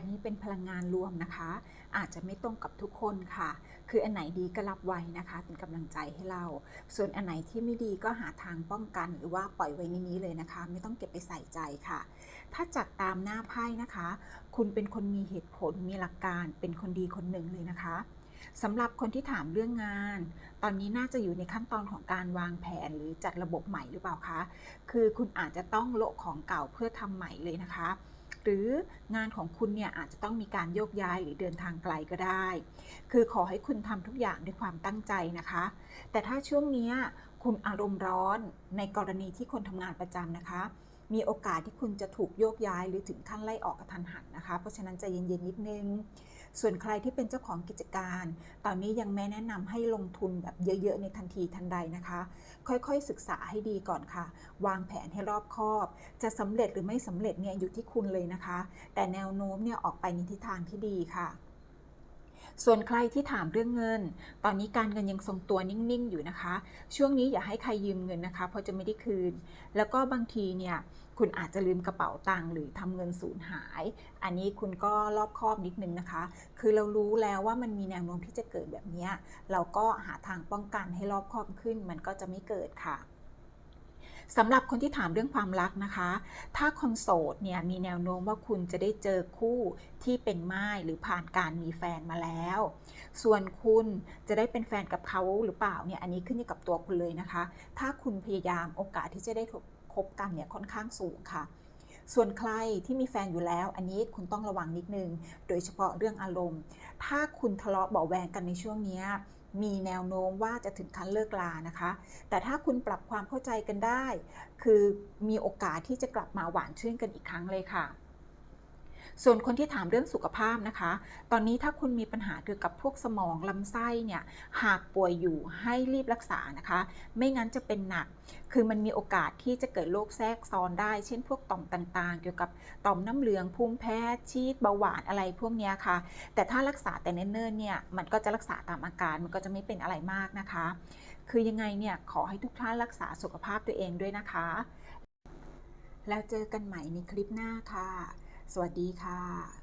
อันนี้เป็นพลังงานรวมนะคะ อาจจะไม่ตรงกับทุกคนค่ะ คืออันไหนดีก็รับไว้นะคะ เป็นกำลังใจให้เรา ส่วนอันไหนที่ไม่ดีก็หาทางป้องกัน หรือว่าปล่อยไว้ในนี้เลยนะคะ ไม่ต้องเก็บไปใส่ใจค่ะ ถ้าจัดตามหน้าไพ่นะคะ คุณเป็นคนมีเหตุผลมีหลักการ เป็นคนดีคนหนึ่งเลยนะคะสำหรับคนที่ถามเรื่องงาน ตอนนี้น่าจะอยู่ในขั้นตอนของการวางแผนหรือจัดระบบใหม่หรือเปล่าคะ คือคุณอาจจะต้องโละของเก่าเพื่อทำใหม่เลยนะคะ หรืองานของคุณเนี่ยอาจจะต้องมีการโยกย้ายหรือเดินทางไกลก็ได้ คือขอให้คุณทำทุกอย่างด้วยความตั้งใจนะคะ แต่ถ้าช่วงนี้คุณอารมณ์ร้อนในกรณีที่คนทำงานประจำนะคะ มีโอกาสที่คุณจะถูกโยกย้าย หรือถึงขั้นไล่ออกกระทันหันนะคะ เพราะฉะนั้นใจเย็นๆนิดนึง ส่วนใครที่เป็นเจ้าของกิจการ ตอนนี้ยังไม่แนะนำให้ลงทุนแบบเยอะๆในทันทีทันใดนะคะ ค่อยๆศึกษาให้ดีก่อนค่ะ วางแผนให้รอบคอบ จะสำเร็จหรือไม่สำเร็จเนี่ยอยู่ที่คุณเลยนะคะ แต่แนวโน้มเนี่ยออกไปในทิศทางที่ดีค่ะ ส่วนใครที่ถามเรื่องเงิน ตอนนี้การเงินยังทรงตัวนิ่งๆอยู่นะคะ ช่วงนี้อย่าให้ใครยืมเงินนะคะ เพราะจะไม่ได้คืน แล้วก็บางทีเนี่ยคุณอาจจะลืมกระเป๋าตังค์หรือทำเงินสูญหาย อันนี้คุณก็รอบคอบนิดนึงนะคะ คือเรารู้แล้วว่ามันมีแนวโน้มที่จะเกิดแบบเนี้ยเราก็หาทางป้องกันให้รอบคอบขึ้น มันก็จะไม่เกิดค่ะ สำหรับคนที่ถามเรื่องความรักนะคะ ถ้าคนโสดเนี่ยมีแนวโน้มว่าคุณจะได้เจอคู่ที่เป็นม่ายหรือผ่านการมีแฟนมาแล้ว ส่วนคุณจะได้เป็นแฟนกับเขาหรือเปล่าเนี่ยอันนี้ขึ้นอยู่กับตัวคุณเลยนะคะ ถ้าคุณพยายามโอกาสที่จะได้คบกันเนี่ยค่อนข้างสูงค่ะส่วนใครที่มีแฟนอยู่แล้ว อันนี้คุณต้องระวังนิดนึง โดยเฉพาะเรื่องอารมณ์ ถ้าคุณทะเลาะเบาแวงกันในช่วงนี้ มีแนวโน้มว่าจะถึงขั้นเลิกลานะคะ แต่ถ้าคุณปรับความเข้าใจกันได้ คือมีโอกาสที่จะกลับมาหวานชื่นกันอีกครั้งเลยค่ะ ส่วนคนที่ถามเรื่องสุขภาพนะคะ ตอนนี้ถ้าคุณมีปัญหาเกี่ยวกับพวกสมองลำไส้เนี่ยหากป่วยอยู่ให้รีบรักษานะคะ ไม่งั้นจะเป็นหนัก คือมันมีโอกาสที่จะเกิดโรคแทรกซ้อนได้ เช่น พวกต่อมต่างๆ เกี่ยวกับต่อมน้ำเหลืองภูมิแพ้ชีดเบาหวานอะไรพวกนี้ค่ะ แต่ถ้ารักษาแต่เนิ่นๆเนี่ยมันก็จะรักษาตามอาการมันก็จะไม่เป็นอะไรมากนะคะ คือยังไงเนี่ยขอให้ทุกท่านรักษาสุขภาพตัวเองด้วยนะคะ แล้วเจอกันใหม่ในคลิปหน้าค่ะ สวัสดีค่ะ